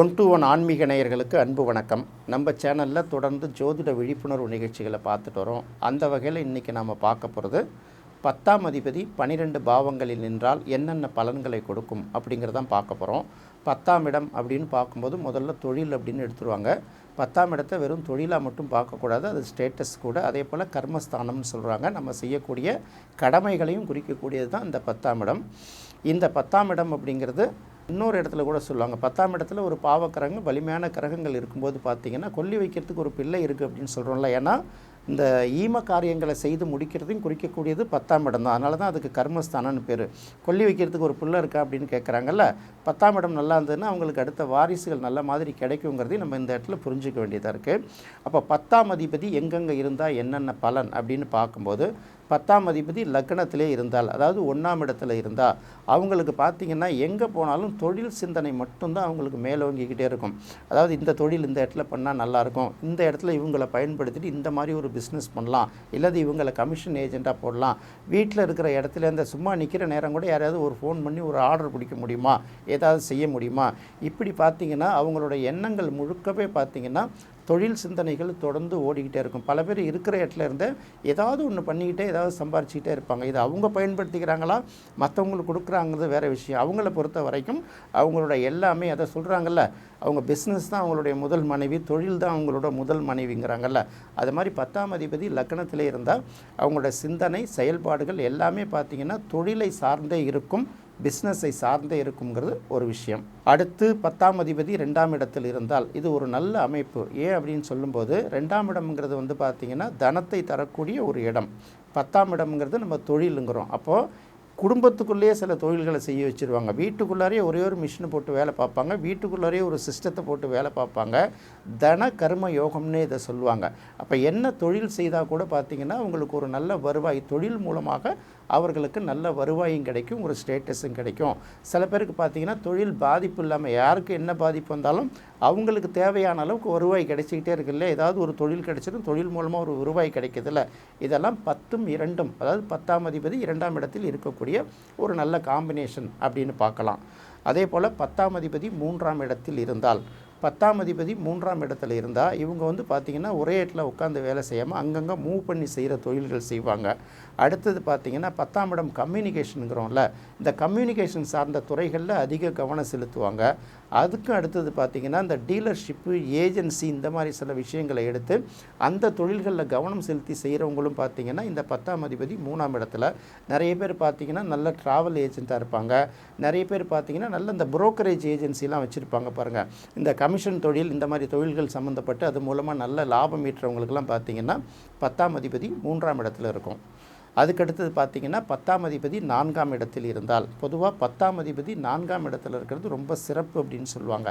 One to one ஆன்மீக நேயர்களுக்கு அன்பு வணக்கம். நம்ம சேனலில் தொடர்ந்து ஜோதிட விழிப்புணர்வு நிகழ்ச்சிகளை பார்த்துட்டு வரோம். அந்த வகையில் இன்றைக்கி நாம் பார்க்க போகிறது பத்தாம் அதிபதி பனிரெண்டு பாவங்களில் நின்றால் என்னென்ன பலன்களை கொடுக்கும் அப்படிங்கிறதான் பார்க்க போகிறோம் பத்தாம் இடம் அப்படின்னு பார்க்கும்போது முதல்ல தொழில் அப்படின்னு எடுத்துருவாங்க. பத்தாம் இடத்தை வெறும் தொழிலாக மட்டும் பார்க்கக்கூடாது அது ஸ்டேட்டஸ் கூட. அதே போல் கர்மஸ்தானம்னு சொல்கிறாங்க நம்ம செய்யக்கூடிய கடமைகளையும் குறிக்கக்கூடியது தான் இந்த பத்தாம் இடம். இந்த பத்தாம் இடம் அப்படிங்கிறது இன்னொரு இடத்துல கூட சொல்லுவாங்க பத்தாம் இடத்துல ஒரு பாவக்கிரகம் வலிமையான கிரகங்கள் இருக்கும்போது பார்த்தீங்கன்னா கொல்லி வைக்கிறதுக்கு ஒரு பிள்ளை இருக்குது அப்படின்னு சொல்கிறோம்ல ஏன்னா இந்த ஈம காரியங்களை செய்து முடிக்கிறதையும் குறிக்கக்கூடியது பத்தாம் இடம் தான். அதனால தான் அதுக்கு கர்மஸ்தானம்னு பேர். கொல்லி வைக்கிறதுக்கு ஒரு பிள்ளை இருக்கா அப்படின்னு கேட்குறாங்கல்ல பத்தாம் இடம் நல்லா இருந்ததுன்னா அவங்களுக்கு அடுத்த வாரிசுகள் நல்ல மாதிரி கிடைக்குங்கிறதையும் நம்ம இந்த இடத்துல புரிஞ்சுக்க வேண்டியதாக இருக்குது அப்போ பத்தாம் அதிபதி எங்கெங்கே இருந்தால் என்னென்ன பலன் அப்படின்னு பார்க்கும்போது பத்தாம் அதிபதி லக்னத்திலே இருந்தால் அதாவது ஒன்றாம் இடத்துல இருந்தால் அவங்களுக்கு பார்த்திங்கன்னா எங்கே போனாலும் தொழில் சிந்தனை மட்டும்தான் அவங்களுக்கு மேலோங்கிக்கிட்டே இருக்கும். அதாவது இந்த தொழில் இந்த இடத்துல பண்ணால் நல்லாயிருக்கும் இந்த இடத்துல இவங்களை பயன்படுத்திட்டு இந்த மாதிரி ஒரு பிஸ்னஸ் பண்ணலாம். இல்லாது இவங்களை கமிஷன் ஏஜெண்ட்டாக போடலாம். வீட்டில் இருக்கிற இடத்துல இந்த சும்மா நிற்கிற நேரம் கூட யாரையாவது ஒரு ஃபோன் பண்ணி ஒரு ஆர்டர் பிடிக்க முடியுமா? ஏதாவது செய்ய முடியுமா? இப்படி பார்த்திங்கன்னா அவங்களோட எண்ணங்கள் முழுக்கவே பார்த்திங்கன்னா தொழில் சிந்தனைகள் தொடர்ந்து ஓடிக்கிட்டே இருக்கும். பல பேர் இருக்கிற இடத்துல இருந்து ஏதாவது ஒன்று பண்ணிக்கிட்டே ஏதாவது சம்பாரிச்சிக்கிட்டே இருப்பாங்க. இது அவங்க பயன்படுத்திக்கிறாங்களா? மற்றவங்களுக்கு கொடுக்குறாங்கிறது வேறு விஷயம். அவங்கள பொறுத்த வரைக்கும் அவங்களோட எல்லாமே அதை சொல்கிறாங்கல்ல அவங்க பிஸ்னஸ் தான் அவங்களுடைய முதல் மனைவி தொழில் தான் அவங்களோட முதல் மனைவிங்கிறாங்கல்ல. அது மாதிரி பத்தாம் அதிபதி லக்னத்திலே இருந்தால் அவங்களோட சிந்தனை செயல்பாடுகள் எல்லாமே பார்த்திங்கன்னா தொழிலை சார்ந்தே இருக்கும். பிஸ்னஸை சார்ந்தே இருக்குங்கிறது ஒரு விஷயம். அடுத்து பத்தாம் அதிபதி ரெண்டாம் இடத்தில் இருந்தால் இது ஒரு நல்ல அமைப்பு. ஏன் அப்படின்னு சொல்லும்போது ரெண்டாம் இடம்ங்கிறது வந்து பார்த்திங்கன்னா தனத்தை தரக்கூடிய ஒரு இடம். பத்தாம் இடம்ங்கிறது நம்ம தொழிலுங்கிறோம். அப்போது குடும்பத்துக்குள்ளேயே சில தொழில்களை செய்ய வச்சுருவாங்க. வீட்டுக்குள்ளாரே ஒரே ஒரு மிஷினை போட்டு வேலை பார்ப்பாங்க. வீட்டுக்குள்ளாரே ஒரு சிஸ்டத்தை போட்டு வேலை பார்ப்பாங்க. தன கர்ம யோகம்னே இதை சொல்லுவாங்க. அப்போ என்ன தொழில் செய்தால் கூட பார்த்திங்கன்னா அவங்களுக்கு ஒரு நல்ல வருவாய் தொழில் மூலமாக அவர்களுக்கு நல்ல வருவாயும் கிடைக்கும் ஒரு ஸ்டேட்டஸும் கிடைக்கும். சில பேருக்கு பார்த்திங்கன்னா தொழில் பாதிப்பு இல்லாமல் யாருக்கு என்ன பாதிப்பு வந்தாலும் அவங்களுக்கு தேவையான அளவுக்கு வருவாய் கிடைச்சிக்கிட்டே இருக்குல்ல. ஏதாவது ஒரு தொழில் கிடைச்சிடும் தொழில் மூலமாக ஒரு வருவாய் கிடைக்குதுல்ல. இதெல்லாம் பத்தும் இரண்டும் அதாவது பத்தாம் அதிபதி இரண்டாம் இடத்தில் இருக்கக்கூடிய ஒரு நல்ல காம்பினேஷன் அப்படின்னு பார்க்கலாம். அதே போல் பத்தாம் அதிபதி மூன்றாம் இடத்தில் இருந்தால் பத்தாம் அதிபதி மூன்றாம் இடத்துல இருந்தால் இவங்க வந்து பார்த்திங்கன்னா ஒரே இடத்துல உட்காந்து வேலை செய்யாமல் அங்கங்கே மூவ் பண்ணி செய்கிற தொழில்கள் செய்வாங்க. அடுத்தது பார்த்திங்கன்னா பத்தாம் இடம் கம்யூனிகேஷனுங்கிறோம்ல இந்த கம்யூனிகேஷன் சார்ந்த துறைகளில் அதிக கவனம் செலுத்துவாங்க. அதுக்கும் அடுத்தது பார்த்திங்கன்னா இந்த டீலர்ஷிப்பு ஏஜென்சி இந்த மாதிரி சில விஷயங்களை எடுத்து அந்த தொழில்களில் கவனம் செலுத்தி செய்கிறவங்களும் பார்த்திங்கன்னா இந்த பத்தாம் அதிபதி மூணாம் இடத்துல நிறைய பேர் பார்த்திங்கன்னா நல்ல ட்ராவல் ஏஜெண்ட்டாக இருப்பாங்க. நிறைய பேர் பார்த்திங்கன்னா நல்ல இந்த புரோக்கரேஜ் ஏஜென்சிலாம் வச்சுருப்பாங்க பாருங்கள் இந்த கமிஷன் தொழில் இந்த மாதிரி தொழில்கள் சம்மந்தப்பட்டு அது மூலமாக நல்ல லாபம் ஈட்டுறவங்களுக்கெல்லாம் பார்த்திங்கன்னா பத்தாம் அதிபதி மூன்றாம் இடத்துல இருக்கும். அதுக்கடுத்தது பார்த்திங்கன்னா பத்தாம் அதிபதி நான்காம் இடத்தில் இருந்தால். பொதுவாக பத்தாம் அதிபதி நான்காம் இடத்துல இருக்கிறது ரொம்ப சிறப்பு அப்படின்னு சொல்லுவாங்க.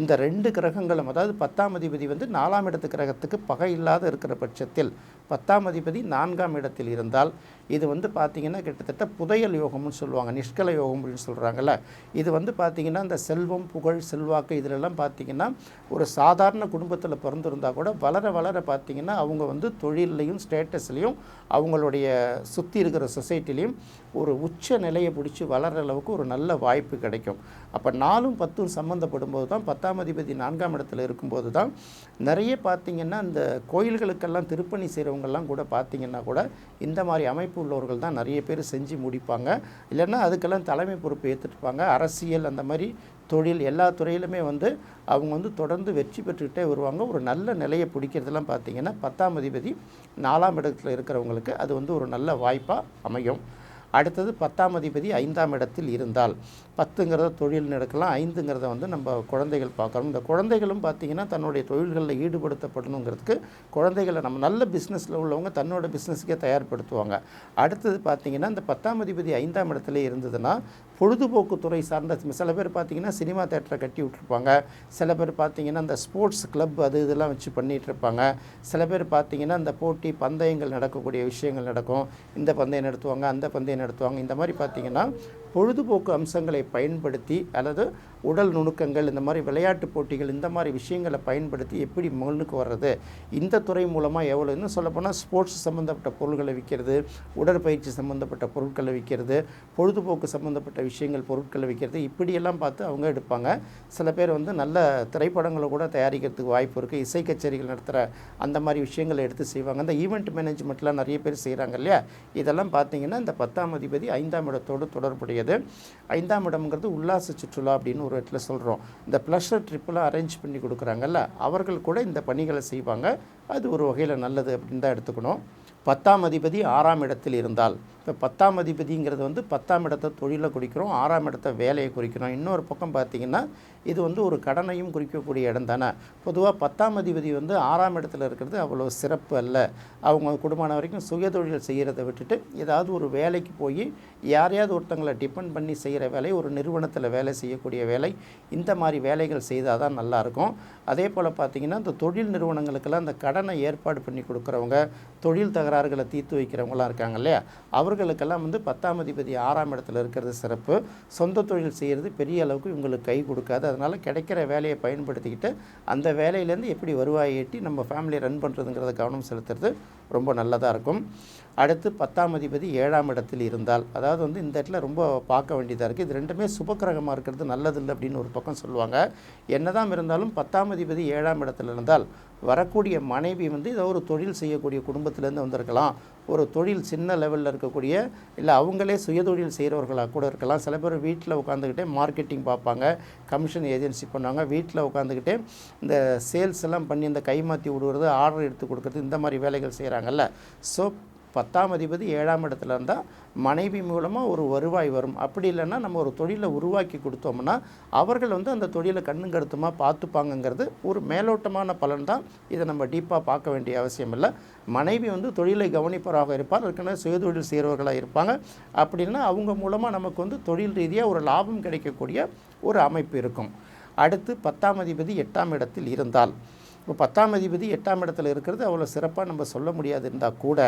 இந்த ரெண்டு கிரகங்களும் அதாவது பத்தாம் அதிபதி வந்து நாலாம் இடத்து கிரகத்துக்கு பகை இல்லாத இருக்கிற பட்சத்தில் பத்தாம் அதிபதி நான்காம் இடத்தில் இருந்தால் இது வந்து பார்த்திங்கன்னா கிட்டத்தட்ட புதையல் யோகம்னு சொல்லுவாங்க நிஷ்கல யோகம் அப்படின்னு சொல்கிறாங்கல்ல இது வந்து பார்த்திங்கன்னா இந்த செல்வம் புகழ் செல்வாக்கு இதிலெல்லாம் பார்த்திங்கன்னா ஒரு சாதாரண குடும்பத்தில் பிறந்திருந்தால் கூட வளர வளர பார்த்திங்கன்னா அவங்க வந்து தொழிலையும் ஸ்டேட்டஸ்லேயும் அவங்களுடைய சுற்றி இருக்கிற சொசைட்டிலையும் ஒரு உச்ச நிலையை பிடிச்சி வளர்கிற அளவுக்கு ஒரு நல்ல வாய்ப்பு கிடைக்கும். அப்போ நாலும் பத்தும் சம்மந்தப்படும் போது தான் பத்தாம் அதிபதி நான்காம் இடத்துல இருக்கும்போது தான் நிறைய பார்த்திங்கன்னா இந்த கோயில்களுக்கெல்லாம் திருப்பணி இருக்கிறவங்கெல்லாம் கூட பார்த்திங்கன்னா கூட இந்த மாதிரி அமைப்பு உள்ளவர்கள் தான் நிறைய பேர் செஞ்சு முடிப்பாங்க. இல்லைன்னா அதுக்கெல்லாம் தலைமை பொறுப்பு ஏற்றுட்டுப்பாங்க அரசியல் அந்த மாதிரி தொழில் எல்லா துறையிலுமே வந்து அவங்க வந்து தொடர்ந்து வெற்றி பெற்றுக்கிட்டே வருவாங்க. ஒரு நல்ல நிலையை பிடிக்கிறதுலாம் பார்த்திங்கன்னா பத்தாம் அதிபதி நாலாம் இடத்துல இருக்கிறவங்களுக்கு அது வந்து ஒரு நல்ல வாய்ப்பாக அமையும். அடுத்தது பத்தாம் அதிபதி ஐந்தாம் இடத்தில் இருந்தால் பத்துங்கிறத தொழில் நடக்கலாம் ஐந்துங்கிறத வந்து நம்ம குழந்தைகள் பார்க்குறோம் இந்த குழந்தைகளும் பார்த்திங்கன்னா தன்னுடைய தொழில்களில் ஈடுபடுத்தப்படணுங்கிறதுக்கு குழந்தைகளை நம்ம நல்ல பிஸ்னஸில் உள்ளவங்க தன்னோட பிஸ்னஸுக்கே தயார்படுத்துவாங்க. அடுத்தது பார்த்திங்கன்னா இந்த பத்தாம் அதிபதி ஐந்தாம் இடத்துல இருந்ததுன்னா பொழுதுபோக்கு துறை சார்ந்த சில பேர் பார்த்திங்கன்னா சினிமா தேட்டரை கட்டி விட்ருப்பாங்க சில பேர் பார்த்திங்கன்னா இந்த ஸ்போர்ட்ஸ் கிளப் அது இதெல்லாம் வச்சு பண்ணிகிட்ருப்பாங்க சில பேர் பார்த்திங்கன்னா இந்த போட்டி பந்தயங்கள் நடக்கக்கூடிய விஷயங்கள் நடக்கும். இந்த பந்தயம் நடத்துவாங்க அந்த பந்தயம் நடத்துவாங்க. இந்த மாதிரி பார்த்திங்கன்னா பொழுதுபோக்கு அம்சங்களை பயன்படுத்தி அல்லது உடல் நுணுக்கங்கள் இந்த மாதிரி விளையாட்டு போட்டிகள் இந்த மாதிரி விஷயங்களை பயன்படுத்தி எப்படி முன்னுக்கு வர்றது? இந்த துறை மூலமாக எவ்வளோ இன்னும் சொல்லப்போனால் ஸ்போர்ட்ஸ் சம்மந்தப்பட்ட பொருட்களை விற்கிறது உடற்பயிற்சி சம்மந்தப்பட்ட பொருட்களை விற்கிறது பொழுதுபோக்கு சம்மந்தப்பட்ட விஷயங்கள் பொருட்களை விற்கிறது இப்படியெல்லாம் பார்த்து அவங்க எடுப்பாங்க. சில பேர் வந்து நல்ல திரைப்படங்களை கூட தயாரிக்கிறதுக்கு வாய்ப்பு இருக்குது இசை கச்சேரிகள் நடத்துகிற அந்த மாதிரி விஷயங்களை எடுத்து செய்வாங்க. அந்த ஈவெண்ட் மேனேஜ்மெண்ட்லாம் நிறைய பேர் செய்கிறாங்க இல்லையா? இதெல்லாம் பார்த்தீங்கன்னா இந்த பத்தாம் அதிபதி ஐந்தாம் இடத்தோடு தொடர்புடையது. ஐந்தாம் இடம்ங்கிறது உல்லாச சுற்றுலா அப்படின்னு ஒரு இடத்துல சொல்கிறோம் இந்த ப்ளஷர் ட்ரிப்பெலாம் அரேஞ்ச் பண்ணி கொடுக்குறாங்கல்ல அவர்கள் கூட இந்த பணிகளை செய்வாங்க. அது ஒரு வகையில் நல்லது அப்படின்னு தான் எடுத்துக்கணும். பத்தாம் அதிபதி ஆறாம் இடத்தில் இருந்தால் இப்போ பத்தாம் அதிபதிங்கிறது வந்து பத்தாம் இடத்த தொழிலை குறிக்கிறோம் ஆறாம் இடத்த வேலையை குறிக்கிறோம். இன்னொரு பக்கம் பார்த்திங்கன்னா இது வந்து ஒரு கடனையும் குறிக்கக்கூடிய இடம் தானே. பொதுவாக பத்தாம் அதிபதி வந்து ஆறாம் இடத்துல இருக்கிறது அவ்வளோ சிறப்பு அல்ல. அவங்க குடும்பமான வரைக்கும் சுயதொழில் செய்கிறத விட்டுட்டு ஏதாவது ஒரு வேலைக்கு போய் யாரையாவது ஒருத்தங்களை டிபெண்ட் பண்ணி செய்கிற வேலை ஒரு நிறுவனத்தில் வேலை செய்யக்கூடிய வேலை இந்த மாதிரி வேலைகள் செய்தால் தான் நல்லாயிருக்கும் அதே போல் பார்த்திங்கன்னா இந்த தொழில் நிறுவனங்களுக்கெல்லாம் அந்த கடனை ஏற்பாடு பண்ணி கொடுக்குறவங்க தொழில் தகராறுகளை தீர்த்து வைக்கிறவங்களாம் இருக்காங்க இல்லையா? அவர் இவர்களுக்கெல்லாம் வந்து பத்தாம் அதிபதி ஆறாம் இடத்துல இருக்கிறது சிறப்பு. சொந்த தொழில் செய்கிறது பெரிய அளவுக்கு இவங்களுக்கு கை கொடுக்காது. அதனால் கிடைக்கிற வேலையை பயன்படுத்திக்கிட்டு அந்த வேலையிலேருந்து எப்படி வருவாயை ஈட்டி நம்ம ஃபேமிலியை ரன் பண்ணுறதுங்கிறத கவனம் செலுத்துறது ரொம்ப நல்லதாக இருக்கும். அடுத்து பத்தாம் அதிபதி ஏழாம் இடத்தில் இருந்தால் அதாவது வந்து இந்த இடத்துல ரொம்ப பார்க்க வேண்டியதாக இருக்குது இது ரெண்டுமே சுபக்கிரகமாக இருக்கிறது நல்லதில்லை அப்படின்னு ஒரு பக்கம் சொல்லுவாங்க. என்னதான் இருந்தாலும் பத்தாம் அதிபதி ஏழாம் இடத்துல இருந்தால் வரக்கூடிய மனைவி வந்து ஏதோ ஒரு தொழில் செய்யக்கூடிய குடும்பத்திலேருந்து வந்திருக்கலாம். ஒரு தொழில் சின்ன லெவலில் இருக்கக்கூடிய இல்லை அவங்களே சுயதொழில் செய்கிறவர்களாக கூட இருக்கலாம். சில பேர் வீட்டில் உட்காந்துக்கிட்டே மார்க்கெட்டிங் பார்ப்பாங்க கமிஷன் ஏஜென்சி பண்ணுவாங்க. வீட்டில் உட்காந்துக்கிட்டே இந்த சேல்ஸ் எல்லாம் பண்ணி இந்த கைமாற்றி விடுறது ஆர்டர் எடுத்து கொடுக்குறது இந்த மாதிரி வேலைகள் செய்கிறாங்கல்ல ஸோ பத்தாம் அதிபதி ஏழாம் இடத்துல இருந்தால் மனைவி மூலமாக ஒரு வருவாய் வரும். அப்படி இல்லைன்னா நம்ம ஒரு தொழிலை உருவாக்கி கொடுத்தோம்னா அவர்கள் வந்து அந்த தொழிலை கண்ணும் கருத்துமாக பார்த்துப்பாங்கங்கிறது ஒரு மேலோட்டமான பலன் தான். இதை நம்ம டீப்பாக பார்க்க வேண்டிய அவசியம் இல்லை. மனைவி வந்து தொழிலை கவனிப்பவராக இருப்பார். ஏற்கனவே சுயதொழில் செய்கிறவர்களாக இருப்பாங்க. அப்படின்னா அவங்க மூலமாக நமக்கு வந்து தொழில் ரீதியாக ஒரு லாபம் கிடைக்கக்கூடிய ஒரு அமைப்பு இருக்கும். அடுத்து பத்தாம் அதிபதி எட்டாம் இடத்தில் இருந்தால். இப்போ பத்தாம் அதிபதி எட்டாம் இடத்துல இருக்கிறது அவ்வளோ சிறப்பாக நம்ம சொல்ல முடியாது இருந்தால் கூட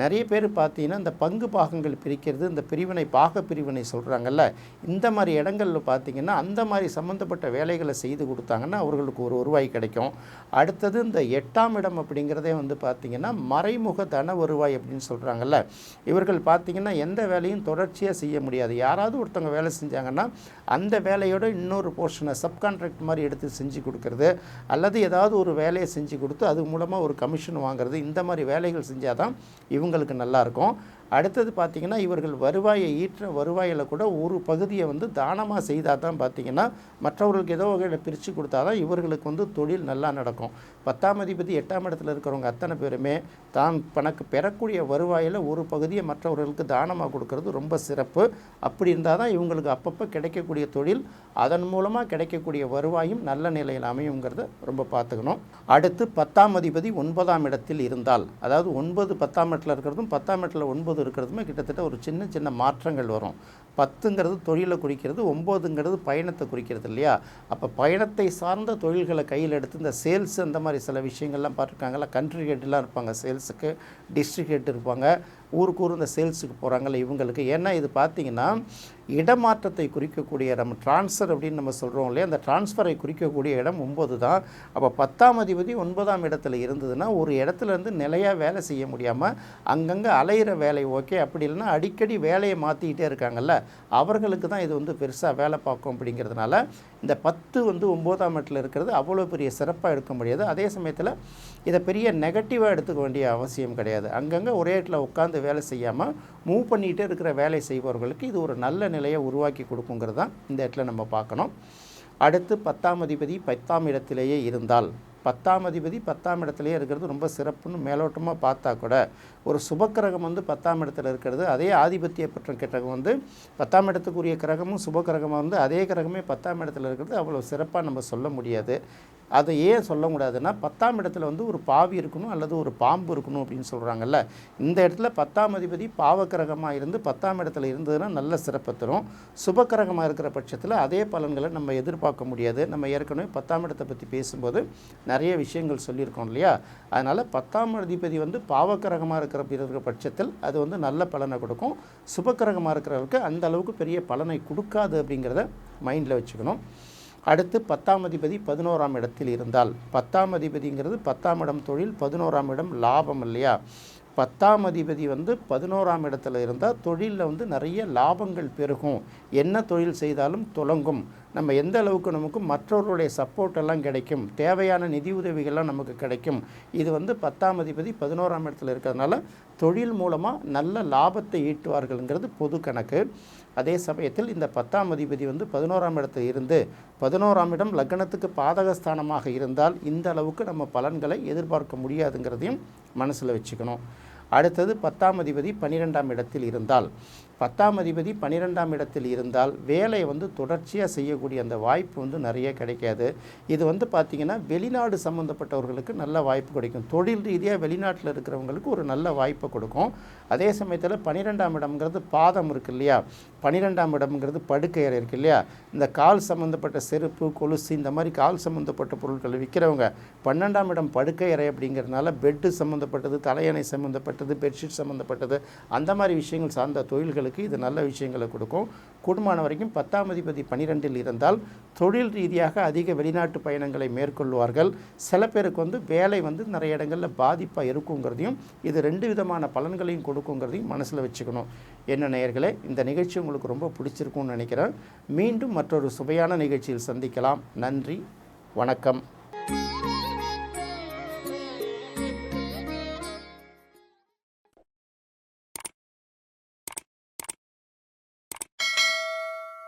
நிறைய பேர் பார்த்தீங்கன்னா இந்த பங்கு பாகங்கள் பிரிக்கிறது இந்த பிரிவினை பாக பிரிவினை சொல்கிறாங்கல்ல இந்த மாதிரி இடங்களில் பார்த்தீங்கன்னா அந்த மாதிரி சம்மந்தப்பட்ட வேலைகளை செய்து கொடுத்தாங்கன்னா அவர்களுக்கு ஒரு வருவாய் கிடைக்கும். அடுத்தது இந்த எட்டாம் இடம் அப்படிங்கிறதே வந்து பார்த்திங்கன்னா மறைமுக தன வருவாய் அப்படின்னு சொல்கிறாங்கல்ல இவர்கள் பார்த்திங்கன்னா எந்த வேலையும் தொடர்ச்சியாக செய்ய முடியாது. யாராவது ஒருத்தவங்க வேலை செஞ்சாங்கன்னா அந்த வேலையோட இன்னொரு போர்ஷனை சப்கான்ட்ராக்ட் மாதிரி எடுத்து செஞ்சு கொடுக்கறது அல்லது ஏதாவது ஒரு வேலையை செஞ்சு கொடுத்து அது மூலமாக ஒரு கமிஷன் வாங்குறது இந்த மாதிரி வேலைகள் செஞ்சால் தான் இவங்களுக்கு நல்லாயிருக்கும் அடுத்தது பார்த்திங்கன்னா இவர்கள் வருவாயை ஈற்ற வருவாயில் கூட ஒரு பகுதியை வந்து தானமாக செய்தால் தான் பார்த்திங்கன்னா மற்றவர்களுக்கு ஏதோ வகையில் பிரித்து கொடுத்தா தான் இவர்களுக்கு வந்து தொழில் நல்லா நடக்கும். பத்தாம் அதிபதி எட்டாம் இடத்துல இருக்கிறவங்க அத்தனை பேருமே தான் தனக்கு பெறக்கூடிய வருவாயில் ஒரு பகுதியை மற்றவர்களுக்கு தானமாக கொடுக்கறது ரொம்ப சிறப்பு. அப்படி இருந்தால் தான் இவங்களுக்கு அப்பப்போ கிடைக்கக்கூடிய தொழில் அதன் மூலமாக கிடைக்கக்கூடிய வருவாயும் நல்ல நிலையில் அமையுங்கிறத ரொம்ப பார்த்துக்கணும். அடுத்து பத்தாம் அதிபதி ஒன்பதாம் இடத்தில் இருந்தால் அதாவது ஒன்பது பத்தாம் இடத்துல இருக்கிறதும் பத்தாம் இடத்துல ஒன்பது இருக்கிறதுமே கிட்டத்தட்ட ஒரு சின்ன சின்ன மாற்றங்கள் வரும். பத்துங்கிறது தொழிலை குறிக்கிறது ஒம்போதுங்கிறது பயணத்தை குறிக்கிறது இல்லையா? அப்போ பயணத்தை சார்ந்த தொழில்களை கையில் எடுத்து இந்த சேல்ஸ் அந்த மாதிரி சில விஷயங்கள்லாம் பார்த்துருக்காங்கல்ல? கண்ட்ரி ஹெட்லாம் இருப்பாங்க சேல்ஸுக்கு டிஸ்ட்ரிக்ட் ஹெட் இருப்பாங்க ஊருக்கு ஊர் இந்த சேல்ஸுக்கு போகிறாங்கல்ல இவங்களுக்கு? ஏன்னா இது பார்த்திங்கன்னா இடமாற்றத்தை குறிக்கக்கூடிய இடம் ட்ரான்ஸ்ஃபர் அப்படின்னு நம்ம சொல்கிறோம் இல்லையா? அந்த ட்ரான்ஸ்ஃபரை குறிக்கக்கூடிய இடம் ஒம்பது தான். அப்போ பத்தாம் அதிபதி ஒன்பதாம் இடத்துல இருந்ததுன்னா ஒரு இடத்துல இருந்து நிலையாக வேலை செய்ய முடியாமல் அங்கங்கே அலையிற வேலை ஓகே அப்படி இல்லைன்னா அடிக்கடி வேலையை மாற்றிக்கிட்டே இருக்காங்கல்ல? அவர்களுக்கு தான் இது வந்து பெருசாக வேலை பார்க்கும் அப்படிங்கிறதுனால இந்த பத்து வந்து ஒம்போதாம் இடத்துல இருக்கிறது அவ்வளோ பெரிய சிறப்பாக எடுக்க முடியாது. அதே சமயத்தில் இதை பெரிய நெகட்டிவாக எடுத்துக்க வேண்டிய அவசியம் கிடையாது. அங்கங்கே ஒரே இடத்துல உட்காந்து வேலை செய்யாமல் மூவ் பண்ணிகிட்டே இருக்கிற வேலை செய்பவர்களுக்கு இது ஒரு நல்ல நிலையை உருவாக்கி கொடுக்குங்கிறது தான் இந்த இடத்துல நம்ம பார்க்கணும். அடுத்து பத்தாம் அதிபதி பத்தாம் இடத்திலேயே இருந்தால். பத்தாம் அதிபதி பத்தாம் இடத்துலையே இருக்கிறது ரொம்ப சிறப்புன்னு மேலோட்டமாக பார்த்தா கூட ஒரு சுபக்கிரகம் வந்து பத்தாம் இடத்துல இருக்கிறது. அதே ஆதிபத்திய பெற்ற கிரகம் வந்து பத்தாம் இடத்துக்குரிய கிரகமும் சுபக்கிரகமாக வந்து அதே கிரகமே பத்தாம் இடத்துல இருக்கிறது. அவ்வளோ சிறப்பாக நம்ம சொல்ல முடியாது. அதை ஏன் சொல்ல முடியாதுன்னா பத்தாம் இடத்துல வந்து ஒரு பாவி இருக்கணும் அல்லது ஒரு பாம்பு இருக்கணும் அப்படின்னு சொல்கிறாங்கல்ல இந்த இடத்துல பத்தாம் அதிபதி பாவக்கிரகமாக இருந்து பத்தாம் இடத்துல இருந்ததுன்னா நல்ல சிறப்பு தரும். சுபக்கிரகமாக இருக்கிற பட்சத்தில் அதே பலன்களை நம்ம எதிர்பார்க்க முடியாது. நம்ம ஏற்கனவே பத்தாம் இடத்தை பற்றி பேசும்போது நிறைய விஷயங்கள் சொல்லியிருக்கோம் இல்லையா? அதனால் பத்தாம் அதிபதி வந்து பாவக்கிரகமாக இருக்கிற இருக்கிற பட்சத்தில் அது வந்து நல்ல பலனை கொடுக்கும். சுபக்கிரகமாக இருக்கிறவருக்கு அந்த அளவுக்கு பெரிய பலனை கொடுக்காது அப்படிங்கிறத மைண்டில் வச்சுக்கணும். அடுத்து பத்தாம் அதிபதி பதினோராம் இடத்தில் இருந்தால். பத்தாம் அதிபதிங்கிறது பத்தாம் இடம் தொழில் பதினோராம் இடம் லாபம் இல்லையா? பத்தாம் அதிபதி வந்து பதினோராம் இடத்துல இருந்தால் தொழிலில் வந்து நிறைய லாபங்கள் பெருகும். என்ன தொழில் செய்தாலும் துலங்கும். நம்ம எந்த அளவுக்கு நமக்கு மற்றவர்களுடைய சப்போர்ட் எல்லாம் கிடைக்கும் தேவையான நிதி உதவிகள்லாம் நமக்கு கிடைக்கும். இது வந்து பத்தாம் அதிபதி பதினோராம் இடத்துல இருக்கிறதுனால தொழில் மூலமாக நல்ல லாபத்தை ஈட்டுவார்கள்ங்கிறது பொது கணக்கு. அதே சமயத்தில் இந்த பத்தாம் அதிபதி வந்து பதினோராம் இடத்தில் இருந்து பதினோராம் இடம் லக்னத்துக்கு பாதகஸ்தானமாக இருந்தால் இந்த அளவுக்கு நம்ம பலன்களை எதிர்பார்க்க முடியாதுங்கிறதையும் மனசில் வச்சுக்கணும். அடுத்தது பத்தாம் அதிபதி பன்னிரெண்டாம் இடத்தில் இருந்தால். பத்தாம் அதிபதி பன்னிரெண்டாம் இடத்தில் இருந்தால் வேலையை வந்து தொடர்ச்சியாக செய்யக்கூடிய அந்த வாய்ப்பு வந்து நிறைய கிடைக்காது. இது வந்து பார்த்திங்கன்னா வெளிநாடு சம்மந்தப்பட்டவர்களுக்கு நல்ல வாய்ப்பு கிடைக்கும். தொழில் ரீதியாக வெளிநாட்டில் இருக்கிறவங்களுக்கு ஒரு நல்ல வாய்ப்பை கொடுக்கும். அதே சமயத்தில் பன்னிரெண்டாம் இடம்ங்கிறது பாதம் இருக்கு இல்லையா? பன்னிரெண்டாம் இடம்ங்கிறது படுக்கை அறை இருக்கு இல்லையா? இந்த கால் சம்மந்தப்பட்ட செருப்பு கொலுசு இந்த மாதிரி கால் சம்மந்தப்பட்ட பொருட்கள் விற்கிறவங்க பன்னெண்டாம் இடம் படுக்கை அறை அப்படிங்கிறதுனால பெட்டு சம்மந்தப்பட்டது தலையணை சம்மந்தப்பட்டது பெட்ஷீட் சம்மந்தப்பட்டது அந்த மாதிரி விஷயங்கள் சார்ந்த தொழில்களுக்கு இது நல்ல விஷயங்களை கொடுக்கும். கூடுமான வரைக்கும் பத்தாம் அதிபதி பன்னிரெண்டில் இருந்தால் தொழில் ரீதியாக அதிக வெளிநாட்டு பயணங்களை மேற்கொள்வார்கள். சில பேருக்கு வந்து வேலை வந்து நிறைய இடங்களில் பாதிப்பாக இருக்குங்கிறதையும் இது ரெண்டு விதமான பலன்களையும் கொடுக்குங்கிறதையும் மனசில் வச்சுக்கணும். என்ன நேயர்களே இந்த நிகழ்ச்சி உங்களுக்கு ரொம்ப பிடிச்சிருக்கும்னு நினைக்கிறேன். மீண்டும் மற்றொரு சுவையான நிகழ்ச்சியில் சந்திக்கலாம். நன்றி வணக்கம்.